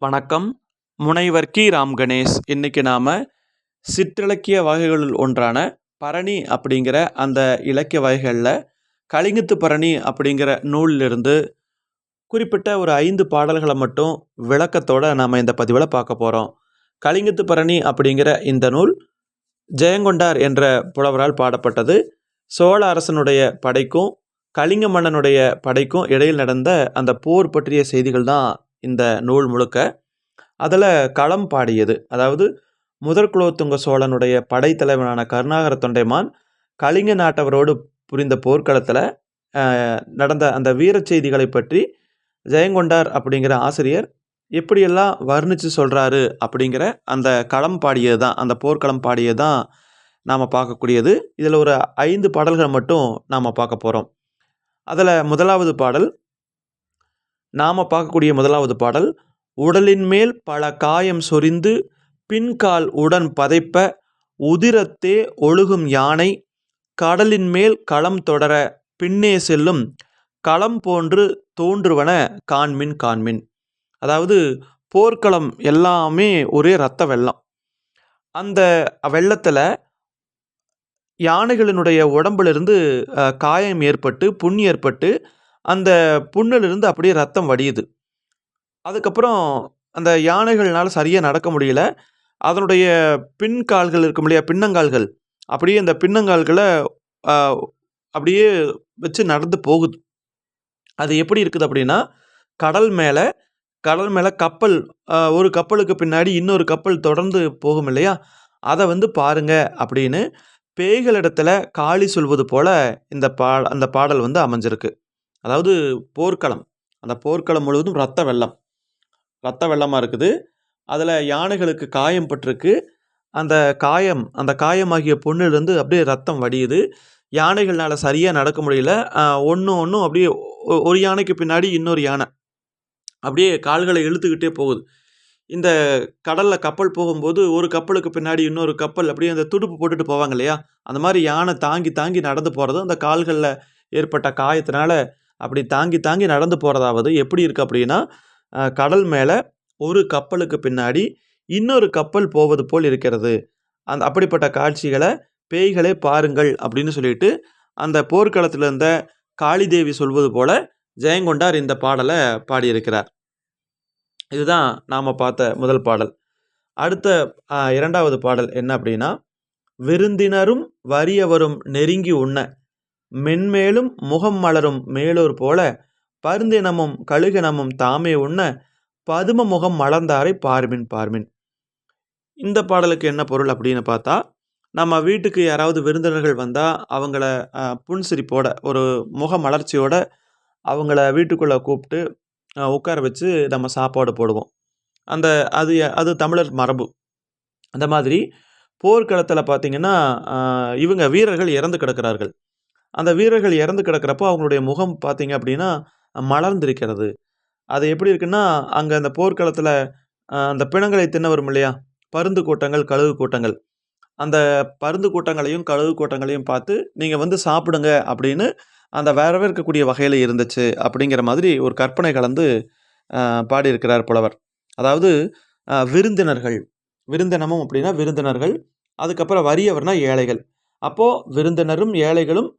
வணக்கம். முனைவர் கி. ராம் கணேஷ். இன்றைக்கி நாம் சிற்றிலக்கிய வகைகளுள் ஒன்றான பரணி அப்படிங்கிற அந்த இலக்கிய வகைகளில் கலிங்கத்து பரணி அப்படிங்கிற நூலிலிருந்து குறிப்பிட்ட ஒரு ஐந்து பாடல்களை மட்டும் விளக்கத்தோடு நாம் இந்த பதிவில் பார்க்க போகிறோம் கலிங்கத்து பரணி அப்படிங்கிற இந்த நூல் ஜெயங்கொண்டார் என்ற புலவரால் பாடப்பட்டது. சோழ அரசனுடைய படைக்கும் கலிங்க மன்னனுடைய படைக்கும் இடையில் நடந்த அந்த போர் பற்றிய செய்திகள் தான் இந்த நூல் முழுக்க. அதில் களம் பாடியது. அதாவது முதற் குலோத்துங்க சோழனுடைய படைத்தலைவனான கருணாகர தொண்டைமான் கலிங்க நாட்டவரோடு புரிந்த போர்க்களத்தில் நடந்த அந்த வீரச் செய்திகளை பற்றி ஜெயங்கொண்டார் அப்படிங்கிற ஆசிரியர் எப்படியெல்லாம் வர்ணித்து சொல்கிறாரு அப்படிங்கிற அந்த களம் பாடியது தான் அந்த போர்க்களம் பாடியது தான் நாம் பார்க்கக்கூடியது. இதில் ஒரு ஐந்து பாடல்களை மட்டும் நாம் பார்க்க போகிறோம் அதில் முதலாவது பாடல் நாம் பார்க்கக்கூடிய முதலாவது பாடல் உடலின் மேல் பல காயம் சொரிந்து பின்கால் உடன் பதைப்ப உதிரத்தே ஒழுகும் யானை கடலின் மேல் களம் தொடர பின்னே செல்லும் களம் போன்று தோன்றுவன காண்மின் காண்மின். அதாவது போர்க்களம் எல்லாமே ஒரே இரத்த வெள்ளம். அந்த வெள்ளத்தில் யானைகளினுடைய உடம்பிலிருந்து காயம் ஏற்பட்டு புண் ஏற்பட்டு அந்த புண்ணிலிருந்து அப்படியே ரத்தம் வடியுது. அதுக்கப்புறம் அந்த யானைகள்னால் சரியாக நடக்க முடியல. அதனுடைய பின் கால்கள் இருக்கும் இல்லையா பின்னங்கால்கள் அப்படியே அந்த பின்னங்கால்களை அப்படியே வச்சு நடந்து போகுது. அது எப்படி இருக்குது அப்படின்னா கடல் மேலே கடல் மேலே கப்பல் ஒரு கப்பலுக்கு பின்னாடி இன்னொரு கப்பல் தொடர்ந்து போகும் இல்லையா அதை வந்து பாருங்க அப்படின்னு பேய்களிடத்துல காளி சொல்வது போல இந்த பா அந்த பாடல் வந்து அமைஞ்சிருக்கு. அதாவது போர்க்களம். அந்த போர்க்களம் முழுவதும் ரத்த வெள்ளம். ரத்த வெள்ளமாக இருக்குது. அதில் யானைகளுக்கு காயம் பட்டிருக்கு. அந்த காயம் அந்த காயமாகிய பொண்ணுலேருந்து அப்படியே ரத்தம் வடியுது. யானைகள்னால் சரியாக நடக்க முடியல. ஒன்றும் ஒன்றும் அப்படியே ஒரு யானைக்கு பின்னாடி இன்னொரு யானை அப்படியே கால்களை இழுத்துக்கிட்டே போகுது. இந்த கடலில் கப்பல் போகும்போது ஒரு கப்பலுக்கு பின்னாடி இன்னொரு கப்பல் அப்படியே அந்த துடுப்பு போட்டுட்டு போவாங்க இல்லையா? அந்த மாதிரி யானை தாங்கி தாங்கி நடந்து போகிறதும் அந்த கால்களில் ஏற்பட்ட காயத்தினால அப்படி தாங்கி தாங்கி நடந்து போகிறதாவது எப்படி இருக்குது அப்படின்னா கடல் மேலே ஒரு கப்பலுக்கு பின்னாடி இன்னொரு கப்பல் போவது போல் இருக்கிறது. அந்த அப்படிப்பட்ட காட்சிகளை பேய்களே பாருங்கள் அப்படின்னு சொல்லிட்டு அந்த போர்க்களத்தில் இருந்த காளிதேவி சொல்வது போல ஜெயங்கொண்டார் இந்த பாடலை பாடியிருக்கிறார். இதுதான் நாம் பார்த்த முதல் பாடல். அடுத்த இரண்டாவது பாடல் என்ன அப்படின்னா விருந்தினரும் வறியவரும் நெருங்கி உண்ண. மென்மேலும் முகம் மலரும் மேலோர் போல பருந்தினமும் கழுகினமும் தாமே உண்ண பதும முகம் மலர்ந்தாரை பார்மின் பார்மின். இந்த பாடலுக்கு என்ன பொருள் அப்படின்னு பார்த்தா நம்ம வீட்டுக்கு யாராவது விருந்தினர்கள் வந்தால் அவங்கள புன்சிரிப்போட ஒரு முக மலர்ச்சியோட அவங்கள வீட்டுக்குள்ளே கூப்பிட்டு உட்கார வச்சு நம்ம சாப்பாடு போடுவோம். அந்த அது அது தமிழர் மரபு. அந்த மாதிரி போர்க்களத்தில் பார்த்திங்கன்னா இவங்க வீரர்கள் இறந்து கிடக்கிறார்கள். அந்த வீரர்கள் இறந்து கிடக்கிறப்போ அவங்களுடைய முகம் பார்த்திங்க அப்படின்னா மலர்ந்திருக்கிறது. அது எப்படி இருக்குன்னா அங்கே அந்த போர்க்களத்தில் அந்த பிணங்களை தின்ன வரும் இல்லையா? பருந்து கூட்டங்கள் கழுகு கூட்டங்கள். அந்த பருந்து கூட்டங்களையும் கழுகு கூட்டங்களையும் பார்த்து நீங்கள் வந்து சாப்பிடுங்க அப்படின்னு அந்த வரவேற்கக்கூடிய வகையில் இருந்துச்சு அப்படிங்கிற மாதிரி ஒரு கற்பனை கலந்து பாடியிருக்கிறார் புலவர். அதாவது விருந்தினர்கள். விருந்தினமும் அப்படின்னா விருந்தினர்கள். அதுக்கப்புறம் வறியவர்னா ஏழைகள். அப்போது விருந்தினரும் ஏழைகளும்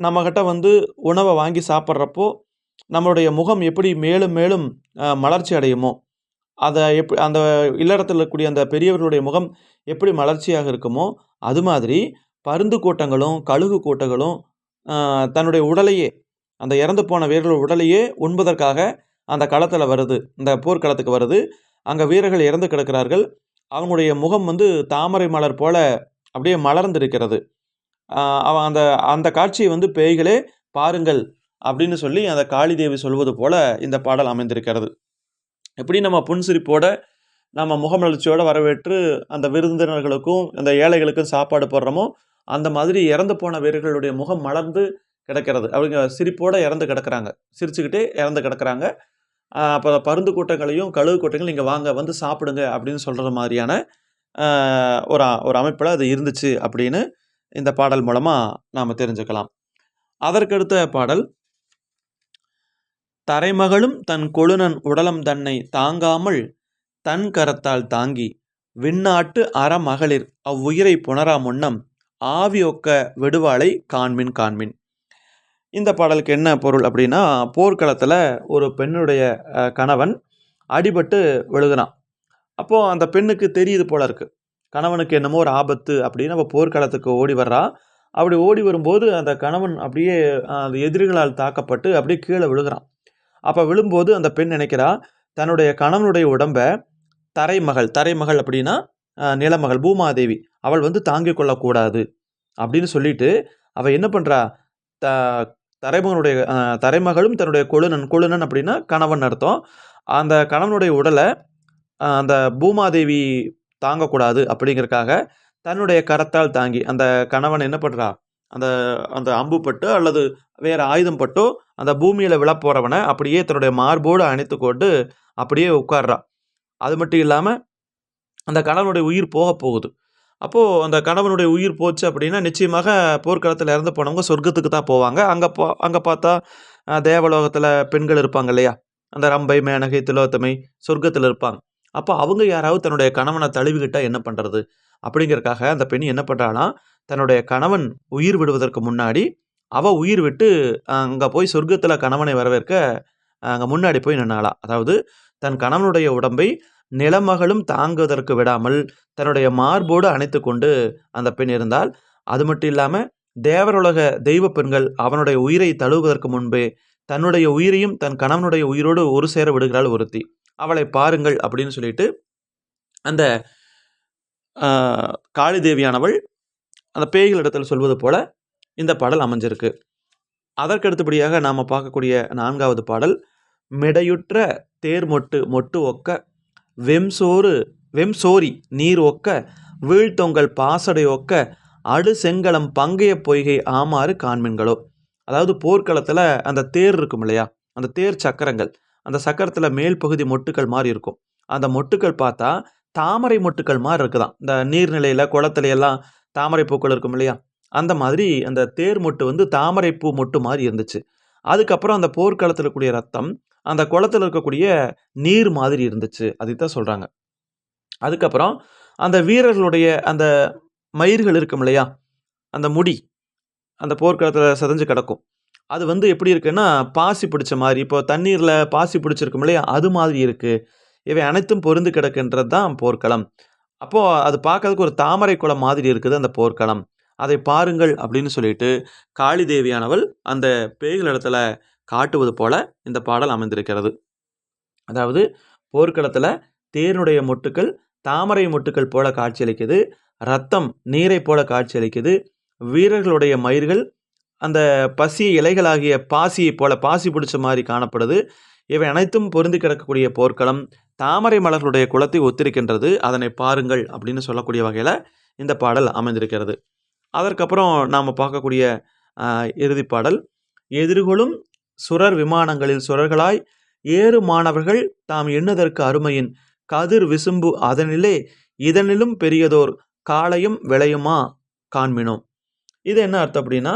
நம்மக்கிட்ட வந்து உணவை வாங்கி சாப்பிட்றப்போ நம்மளுடைய முகம் எப்படி மேலும் மேலும் மலர்ச்சி அடையுமோ அதை எப் அந்த இல்லறத்தில் இருக்கக்கூடிய அந்த பெரியவர்களுடைய முகம் எப்படி மலர்ச்சியாக இருக்குமோ அது மாதிரி பருந்து கூட்டங்களும் கழுகு கூட்டங்களும் தன்னுடைய உடலையே அந்த இறந்து போன வீரர்கள் உடலையே உண்பதற்காக அந்த களத்தில் வருது இந்த போர்க்களத்துக்கு வருது. அங்கே வீரர்கள் இறந்து கிடக்கிறார்கள். அவங்களுடைய முகம் வந்து தாமரை மலர் போல அப்படியே மலர்ந்திருக்கிறது. அவன் அந்த அந்த காட்சியை வந்து பேய்களே பாருங்கள் அப்படின்னு சொல்லி அந்த காளி தேவி சொல்வது போல இந்த பாடல் அமைந்திருக்கிறது. எப்படி நம்ம புன்சிரிப்போட நம்ம முகமலர்ச்சியோடு வரவேற்று அந்த விருந்தினர்களுக்கும் அந்த ஏழைகளுக்கும் சாப்பாடு போடுறோமோ அந்த மாதிரி இறந்து போன வீரர்களுடைய முகம் மலர்ந்து கிடக்கிறது. அவங்க சிரிப்போடு இறந்து கிடக்கிறாங்க. சிரிச்சுக்கிட்டே இறந்து கிடக்கிறாங்க. அப்போ பருந்து கூட்டங்களையும் கழுகு கூட்டங்களையும் இங்கே வாங்க வந்து சாப்பிடுங்க அப்படின்னு சொல்கிற மாதிரியான ஒரு ஒரு அமைப்பில் அது இருந்துச்சு அப்படின்னு இந்த பாடல் மூலமாக நாம் தெரிஞ்சுக்கலாம். அதற்கடுத்த பாடல் தரைமகளும் தன் கொழுநன் உடலம் தன்னை தாங்காமல் தன் கரத்தால் தாங்கி விண்ணாட்டு அறமகளிர் அவ்வுயிரை புணரா முன்னம் ஆவியொக்க விடுவாளை காண்மின் காண்மின். இந்த பாடலுக்கு என்ன பொருள் அப்படின்னா போர்க்களத்தில் ஒரு பெண்ணுடைய கணவன் அடிபட்டு விழுகிறான். அப்போது அந்த பெண்ணுக்கு தெரியுது போல இருக்குது கணவனுக்கு என்னமோ ஒரு ஆபத்து அப்படின்னு அவள் போர்க்களத்துக்கு ஓடி வர்றா. அப்படி ஓடி வரும்போது அந்த கணவன் அப்படியே அந்த எதிரிகளால் தாக்கப்பட்டு அப்படியே கீழே விழுகிறான். அப்போ விழும்போது அந்த பெண் நினைக்கிறா தன்னுடைய கணவனுடைய உடம்பை தரைமகள் தரைமகள் அப்படின்னா நிலமகள் பூமாதேவி அவள் வந்து தாங்கிக் கொள்ளக்கூடாது. அப்படின்னு சொல்லிட்டு அவள் என்ன பண்ணுறா த தரைமகனுடைய தரைமகளும் தன்னுடைய கொழுநன் கொழுநன் அப்படின்னா கணவன் அர்த்தம். அந்த கணவனுடைய உடலை அந்த பூமாதேவி தாங்கக்கூடாது அப்படிங்கிறக்காக தன்னுடைய கரத்தால் தாங்கி அந்த கணவன் என்ன பண்ணுறா அந்த அந்த அம்பு பட்டு அல்லது வேறு ஆயுதம் பட்டோ அந்த பூமியில் விழப்போகிறவனை அப்படியே தன்னுடைய மார்போடு அணைத்து கொண்டு அப்படியே உட்கார்றா. அது மட்டும் இல்லாமல் அந்த கணவனுடைய உயிர் போக போகுது. அப்போது அந்த கணவனுடைய உயிர் போச்சு அப்படின்னா நிச்சயமாக போர்க்களத்தில் இறந்து போனவங்க சொர்க்கத்துக்கு தான் போவாங்க. அங்கே போ அங்கே பார்த்தா தேவலோகத்தில் பெண்கள் இருப்பாங்க இல்லையா? அந்த ரம்பை மேனகை திலோத்தமை சொர்க்கத்தில் இருப்பாங்க. அப்போ அவங்க யாராவது தன்னுடைய கணவனை தழுவிக்கிட்டா என்ன பண்ணுறது அப்படிங்கறக்காக அந்த பெண் என்ன பண்ணுறான்னா தன்னுடைய கணவன் உயிர் விடுவதற்கு முன்னாடி அவள் உயிர் விட்டு அங்கே போய் சொர்க்கத்தில் கணவனை வரவேற்க அங்கே முன்னாடி போய் நின்னாளா? அதாவது தன் கணவனுடைய உடம்பை நிலமகளும் தாங்குவதற்கு விடாமல் தன்னுடைய மார்போடு அணைத்து கொண்டு அந்த பெண் இருந்தால் அது மட்டும் இல்லாமல் தேவருலக தெய்வ பெண்கள் அவனுடைய உயிரை தழுவுவதற்கு முன்பே தன்னுடைய உயிரையும் தன் கணவனுடைய உயிரோடு ஒரு சேர விடுகிறாள் ஒருத்தி. அவளை பாருங்கள் அப்படின்னு சொல்லிட்டு அந்த காளி தேவியானவள் அந்த பேய்கள் இடத்துல சொல்வது போல இந்த பாடல் அமைஞ்சிருக்கு. அதற்கு அடுத்தபடியாக நாம் பார்க்கக்கூடிய நான்காவது பாடல் மிடையுற்ற தேர் மொட்டு மொட்டு ஒக்க வெம்சோறு வெம்சோரி நீர் ஒக்க வீழ்த்தொங்கல் பாசடை ஒக்க அடு செங்கலம் பங்கைய பொய்கை ஆமாறு காண்மின்களோ? அதாவது போர்க்களத்தில் அந்த தேர் இருக்கும் இல்லையா? அந்த தேர் சக்கரங்கள். அந்த சக்கரத்தில் மேல் பகுதி மொட்டுக்கள் மாதிரி இருக்கும். அந்த மொட்டுக்கள் பார்த்தா தாமரை மொட்டுக்கள் மாதிரி இருக்குதான் இந்த நீர்நிலையில் குளத்துல எல்லாம் தாமரை பூக்கள் இருக்கும் இல்லையா? அந்த மாதிரி அந்த தேர் மொட்டு வந்து தாமரை பூ மொட்டு மாதிரி இருந்துச்சு. அதுக்கப்புறம் அந்த போர்க்களத்தில் இருக்கக்கூடிய ரத்தம் அந்த குளத்தில் இருக்கக்கூடிய நீர் மாதிரி இருந்துச்சு. அதைத்தான் சொல்கிறாங்க அதுக்கப்புறம் அந்த வீரர்களுடைய அந்த மயிர்கள் இருக்கும் இல்லையா? அந்த முடி அந்த போர்க்களத்தில் செதஞ்சு கிடக்கும். அது வந்து எப்படி இருக்குன்னா பாசி பிடிச்ச மாதிரி. இப்போ தண்ணீரில் பாசி பிடிச்சிருக்கும் இல்லையா? அது மாதிரி இருக்குது இவை அனைத்தும் பொருந்து கிடக்குன்றது தான் போர்க்களம். அப்போது அது பார்க்கறதுக்கு ஒரு தாமரை குளம் மாதிரி இருக்குது அந்த போர்க்களம். அதை பாருங்கள் அப்படின்னு சொல்லிட்டு காளி தேவியானவள் அந்த பேய்கள் இடத்துல காட்டுவது போல இந்த பாடல் அமைந்திருக்கிறது. அதாவது போர்க்களத்தில் தேனுடைய மொட்டுக்கள் தாமரை மொட்டுக்கள் போல காட்சியளிக்குது ரத்தம் நீரை போல காட்சியளிக்குது வீரர்களுடைய மயிர்கள் அந்த பசி இலைகளாகிய பாசியை போல பாசி பிடிச்ச மாதிரி காணப்படுது. இவை அனைத்தும் பொருந்தி கிடக்கக்கூடிய போர்க்களம். தாமரை மலர்களுடைய குலத்தை ஒத்திருக்கின்றது. அதனை பாருங்கள் அப்படின்னு சொல்லக்கூடிய வகையில் இந்த பாடல் அமைந்திருக்கிறது. அதற்கப்புறம் நாம் பார்க்கக்கூடிய இறுதி பாடல். எதிர்கொளும் சுரர் விமானங்களில் சுரர்களாய் ஏறு மாணவர்கள் தாம் எண்ணுதற்கு அருமையின் கதிர் விசும்பு அதனிலே இதனிலும் பெரியதோர் காளையும் விளையுமா? காண்பினோம். இது என்ன அர்த்தம் அப்படின்னா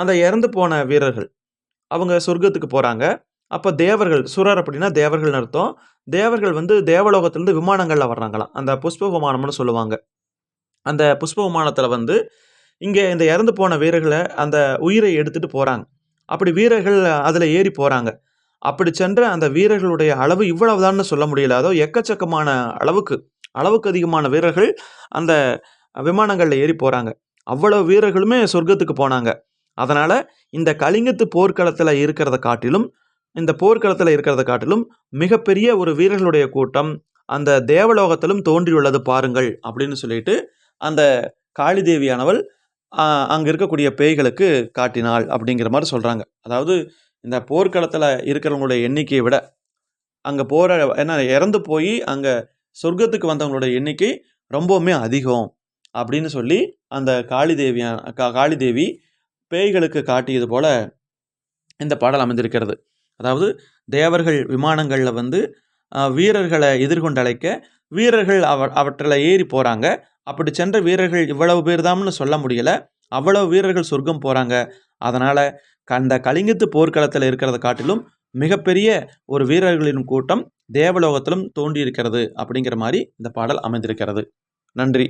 அந்த இறந்து போன வீரர்கள். அவங்க சொர்க்கத்துக்கு போகிறாங்க அப்போ தேவர்கள் சுரர் அப்படின்னா தேவர்கள்னு அர்த்தம். தேவர்கள் வந்து தேவலோகத்திலேருந்து விமானங்களில் வர்றாங்களாம். அந்த புஷ்ப விமானம்னு சொல்லுவாங்க. அந்த புஷ்ப விமானத்தில் வந்து இங்கே இந்த இறந்து போன வீரர்களை அந்த உயிரை எடுத்துகிட்டு போகிறாங்க அப்படி வீரர்கள் அதில் ஏறி போகிறாங்க அப்படி சென்ற அந்த வீரர்களுடைய அளவு இவ்வளவுதான்னு சொல்ல முடியல. அதோ எக்கச்சக்கமான அளவுக்கு அளவுக்கு அதிகமான வீரர்கள் அந்த விமானங்களில் ஏறி போகிறாங்க அவ்வளவு வீரர்களுமே சொர்க்கத்துக்கு போனாங்க. அதனால் இந்த கலிங்கத்து போர்க்களத்தில் இருக்கிறத காட்டிலும் இந்த போர்க்களத்தில் இருக்கிறத காட்டிலும் மிகப்பெரிய ஒரு வீரர்களுடைய கூட்டம் அந்த தேவலோகத்திலும் தோன்றியுள்ளது பாருங்கள் அப்படின்னு சொல்லிட்டு அந்த காளி தேவியானவள் அங்கே இருக்கக்கூடிய பேய்களுக்கு காட்டினாள் அப்படிங்கிற மாதிரி சொல்கிறாங்க அதாவது இந்த போர்க்களத்தில் இருக்கிறவங்களுடைய எண்ணிக்கையை விட அங்கே போகிற ஏன்னா இறந்து போய் அங்கே சொர்க்கத்துக்கு வந்தவங்களுடைய எண்ணிக்கை ரொம்பவுமே அதிகம் அப்படின்னு சொல்லி அந்த காளி தேவியான கா- காளி தேவி பேய்களுக்கு காட்டியது போல இந்த பாடல் அமைந்திருக்கிறது. அதாவது தேவர்கள் விமானங்களில் வந்து வீரர்களை எதிர்கொண்டழைக்க வீரர்கள் அவ அவற்றில் ஏறி போகிறாங்க அப்படி சென்ற வீரர்கள் இவ்வளவு பேர் தாம்னு சொல்ல முடியலை. அவ்வளவு வீரர்கள் சொர்க்கம் போகிறாங்க அதனால் அந்த கலிங்கத்து போர்க்களத்தில் இருக்கிறத காட்டிலும் மிகப்பெரிய ஒரு வீரர்களின் கூட்டம் தேவலோகத்திலும் தோன்றியிருக்கிறது அப்படிங்கிற மாதிரி இந்த பாடல் அமைந்திருக்கிறது. நன்றி.